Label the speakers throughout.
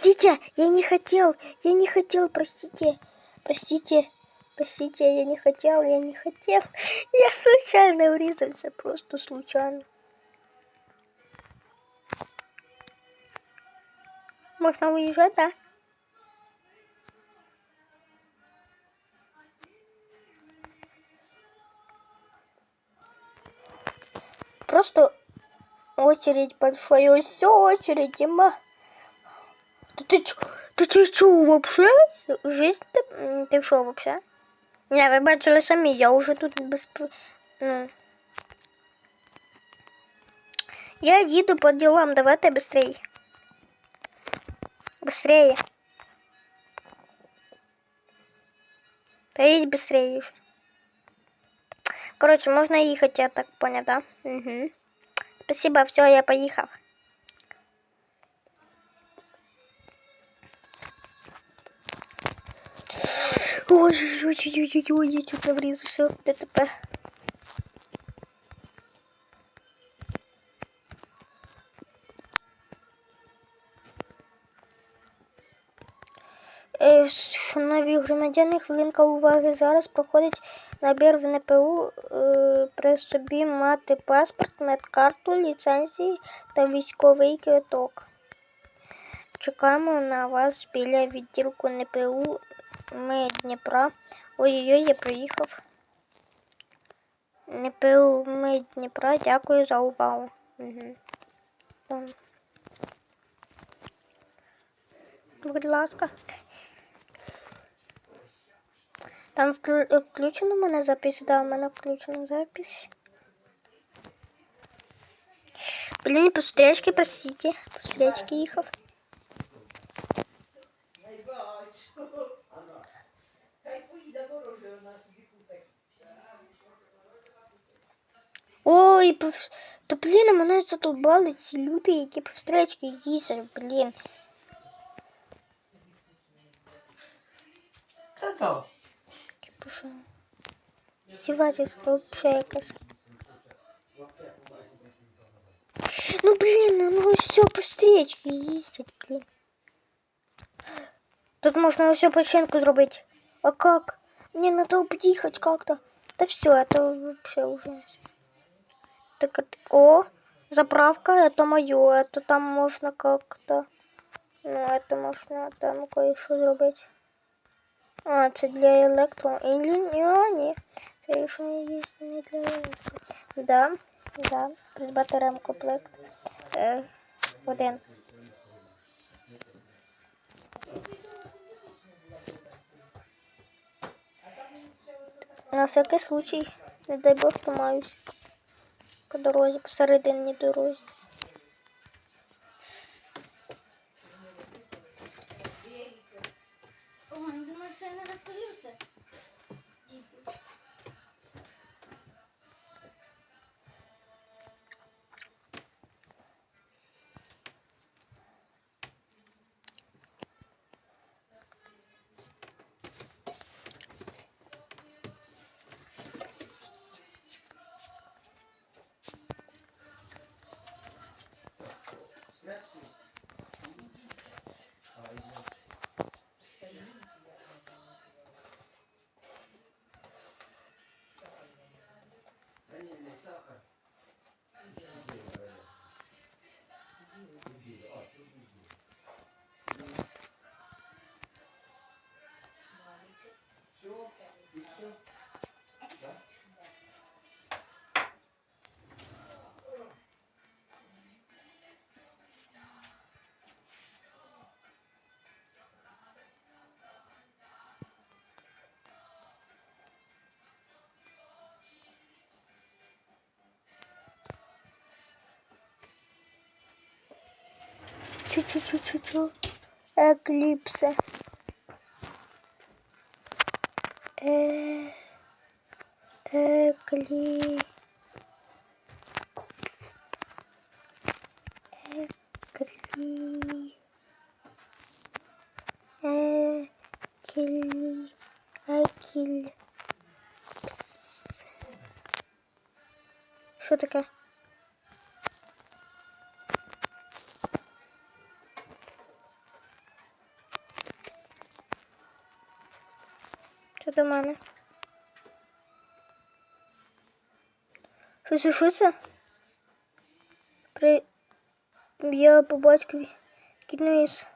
Speaker 1: Простите, я не хотел, я не хотел, простите, простите, простите, я не хотел, я не хотел. Я случайно врезался, просто случайно. Можно выезжать, да? Просто очередь большая, все очередь, Дима. Да ты ты, ты чё вообще? Жизнь ты, ти що вообще? Не, ви бачили самі, я уже тут без... Ну. Я їду по делам, давайте быстрей. Быстрее. Да едь быстрее уже. Короче, можно ехать, я так понял, да? Угу. Спасибо, все, я поехал. Ой, ой, ой, ой, ой, ой, я что-то врезался. ДТП. Е, Шановні громадяни, хвилинка уваги. Зараз проходить набір в НПУ. Е, При собі мати паспорт, медкарту, ліцензії та військовий квиток. Чекаємо на вас біля відділку НПУ ми Дніпра. Ой-ой-ой, я приїхав. НПУ ми Дніпра. Дякую за увагу. Угу. Будь ласка. Там вклю- включено мене запись, да, в мене включена запись. Блін, по встречке, простите. По встречке їхав. Ой, по... вс- та блін, а мене задолбали ці люди, які по встречки їздять, блін.
Speaker 2: Це то.
Speaker 1: Типу що? Здівательство вообще якесь. Ну блін, ну все по встречке їздять, блін. Тут можна все починку зробити. А как? Мне надо объехать как-то. Да все, это вообще уже. Так, это- о, заправка, это мое. Это там можно как-то. Ну, это можно там кое-що зробити. А, це для електро. Ілі... А, ні. Це рішення є не для електро. Да, да. Придбати ремкомплект. Е, один. На всякий случай, не дай Бог, помаюсь. По дорозі, посередині дорозі.
Speaker 3: Ой, не думаю, що я не застою
Speaker 1: Чу-чу-чу-чу-чу. Екліпсе. Е... Еклі... Еклі... Екілі... Екіль... Пс. Що? До мене? Що що це? При... Я по батькові кінуюсь.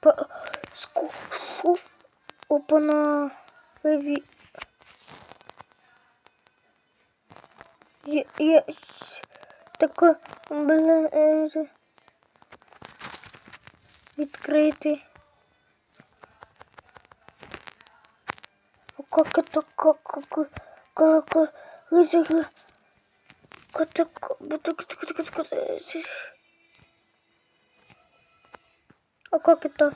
Speaker 1: По... Ску... Шо? Опана. Леві. Я... Я... Така... Бля... е, це- Відкрити Как это, как, как, как, как, как, а как это?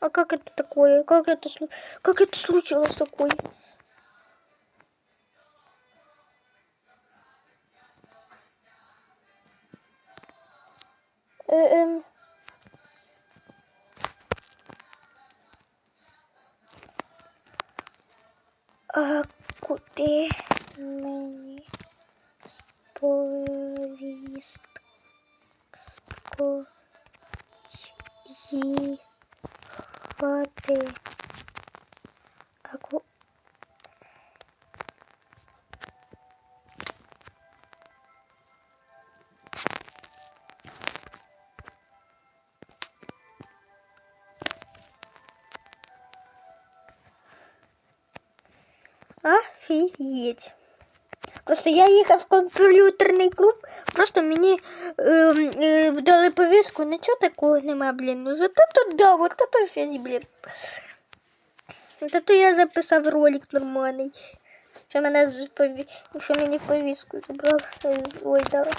Speaker 1: А как это такое? Как это, слу- как это случилось такое? Э, эм. Офігеть. Просто я їхав в комп'ютерний клуб, просто мені е, е, дали повістку, нічого такого нема, блін. Ну зато тут да, вот это щось, блін. Зато я записав ролик нормальний. Що мене пові... що мені повістку забрали. Ой, да.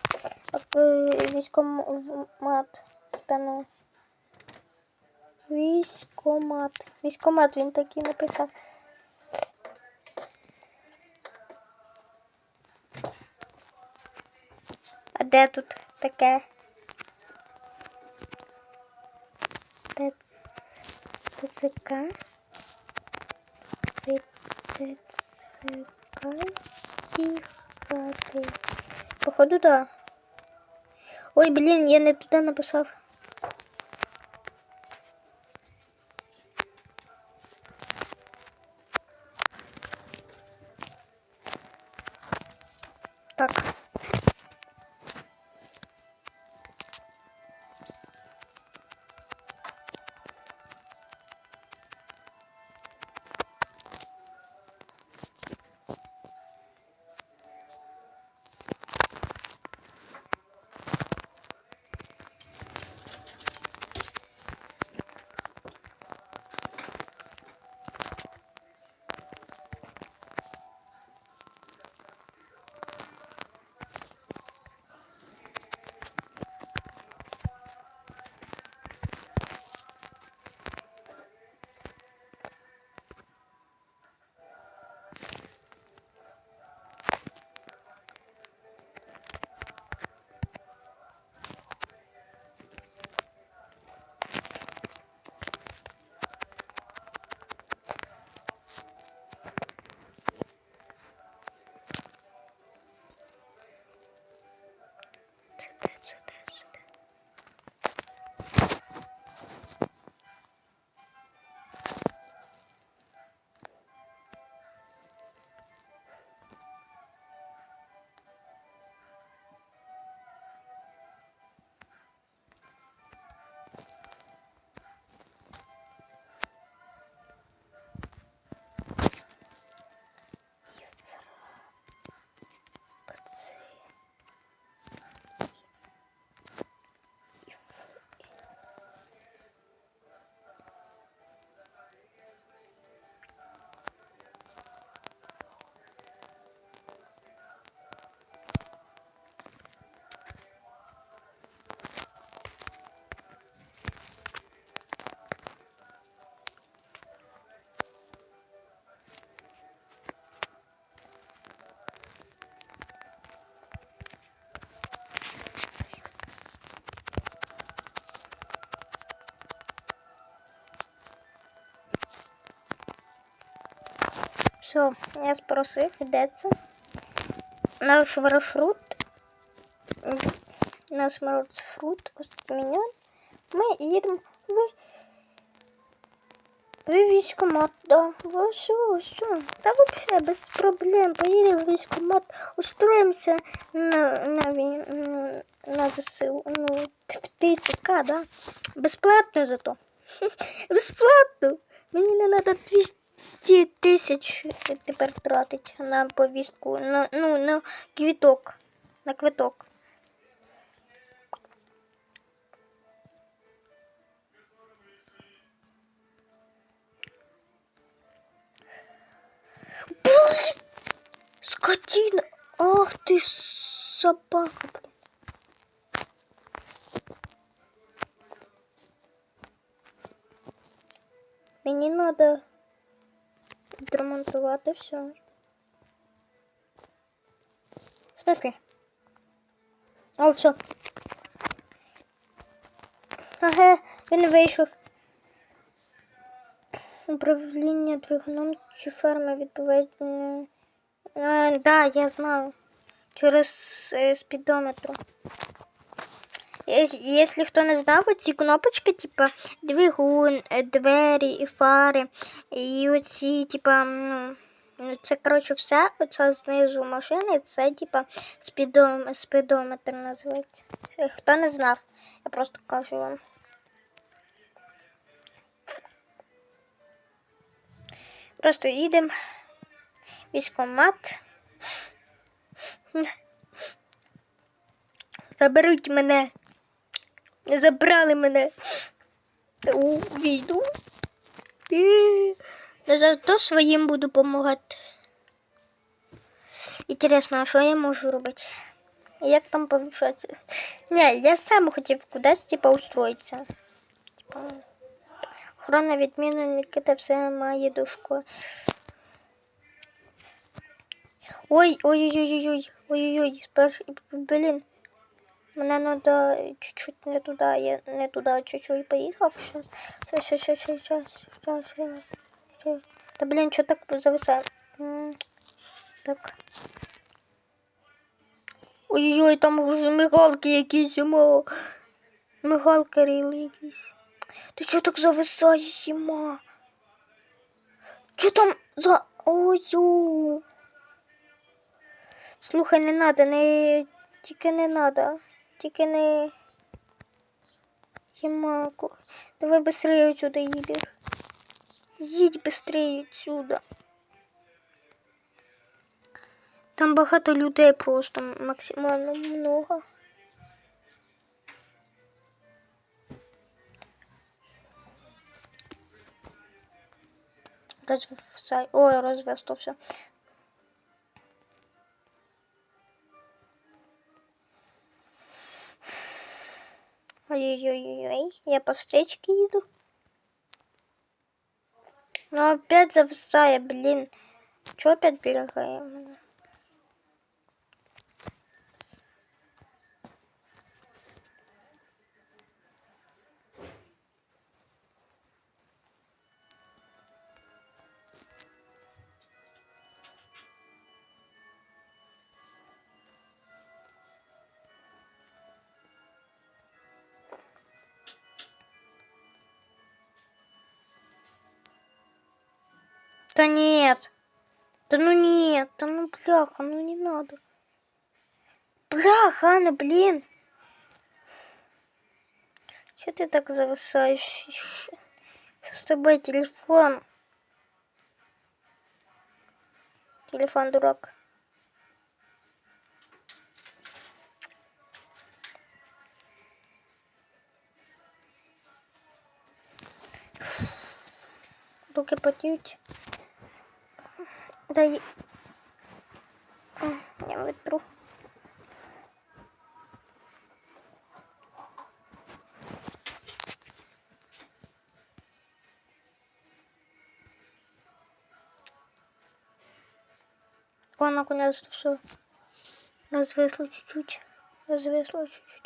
Speaker 1: Е, Військомат. Та ну. Військомат. Військомат він такий написав. де тут таке? ТЦ... ТЦК? Від ТЦК їхати. Походу, да. Ой, блін, я не туди написав. Все, я спросив, де це. Наш маршрут. Наш маршрут мене. Ми їдемо в Ви військкомат, да. Ви що, що? Та вообще без проблем. Поїдемо в військкомат, устроїмося на, на, на ЗСУ, ну, в ТЦК, да? Безплатно зато. Безплатно. Мені не треба 200 тисяч тепер тратити на повістку, на, ну, на квіток. На квиток. Скотина! Ах ты ж собака, блин. Мені надо відремонтувати все. В смысле? О, все. Ага, він вийшов. Управління двигуном чи ферми відбувається. А, да, я знаю. Через е, спідометр. Якщо хто не знав, оці кнопочки, типа двигун, е, двері і фари, і оці, типа, ну, це коротше все, оце знизу машини, це типа спідом, спідометр називається. Хто не знав, я просто кажу вам. Просто їдемо. Військкомат. Заберуть мене. Не забрали мене у війну. Е, зато своїм буду допомагати. Інтересно, а що я можу робити? Як там повишатися? Ні, я сам хотів кудись типа устроїтися. Типа, охорона відмінники та все має до школи. Ой, ой, ой, ой, ой, ой, ой, сперш, блін. Мне надо чуть-чуть не туда, я не туда чуть-чуть поехал. Сейчас, сейчас, сейчас, сейчас, сейчас, сейчас, сейчас. Да блин, что так зависает? Так. Ой-ой, там уже мигалки якісь, зима. Мигалки рили Ты Ти так зависаешь, зима? Чо там за... Ой-ой. Слухай, не надо, не... Тільки не надо. Тільки не. Ямаку. Давай быстрее отсюда їдеш. Їдь быстрее отсюда. Там багато людей просто максимально много. Розвисай. Ой, розвесто Ой-ой-ой, я по встречке иду. Но опять зависая, блин. Чё опять бегаем? Да нет. Да ну нет, да ну бляха, ну не надо. Бляха, Анна, блин. Че ты так зависаешь? Что с тобой телефон? Телефон дурак. Руки потеют. Дай. Я витру. О, наконец-то все. Развесло чуть-чуть. Развесло чуть-чуть.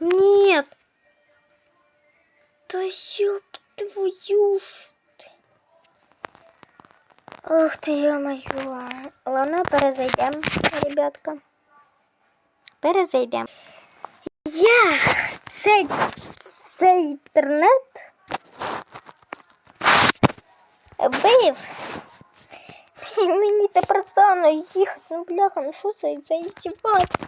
Speaker 1: Нет. Да ёб твою ж ты. Ох ты, ё-моё. Ладно, перезайдем, ребятка. Перезайдем. Я цей, цей інтернет бив. І мені тепер заново їхати. Ну, бляха, ну що це за іздівати?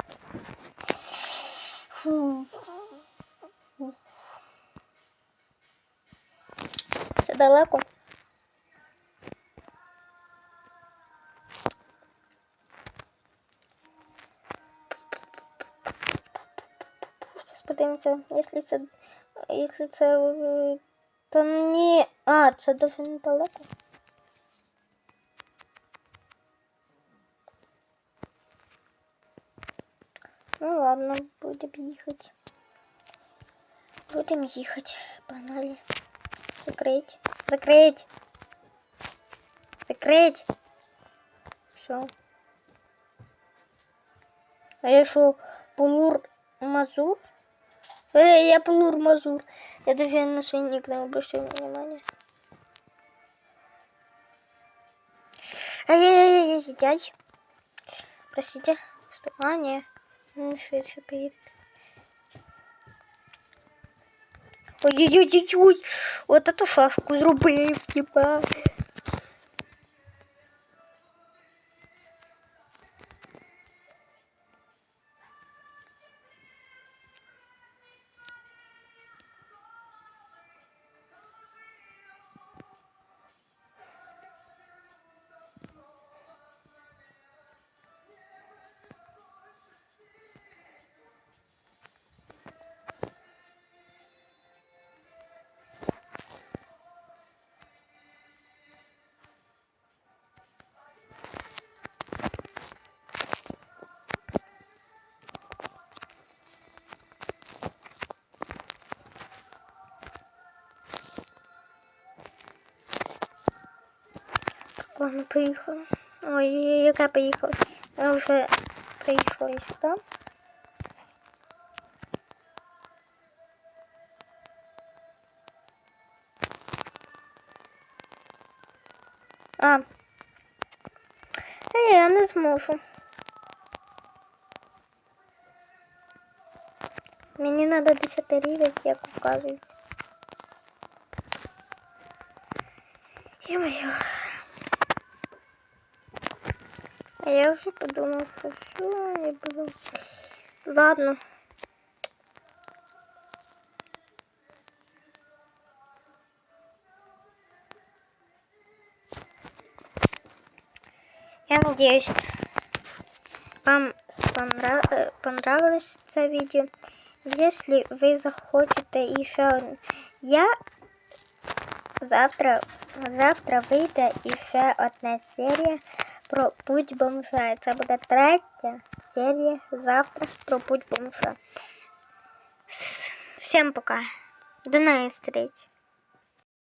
Speaker 1: Це далеко. Подивимося, якщо це, якщо це, е, то ні, а, це дуже недалеко. Ехать. Будем ехать. Погнали. Закрыть. Закрыть. Закрыть. Все. А я что, Пулур Мазур? Э, я Пулур Мазур. Я даже на свой ник не обращаю внимания. Ай-яй-яй-яй-яй. Простите. Что? А, не. Ну, швидше поїде. Ой-ой-ой-ой! От эту шашку зробив, типа. Ладно, поїхала. Ой, яка поїхала? Я вже прийшла сюди. А. Е, я не зможу. Мені треба 10 рівень, як указують. Ё-моё. А я уже подумал, что все, я буду... Ладно. Я надеюсь, вам э, понравилось это видео. Если вы захочете еще... Я завтра, завтра вийде іще одна серія про путь бомжа. Це буде третя серія завтра про путь бомжа. Всем пока. До новых встреч.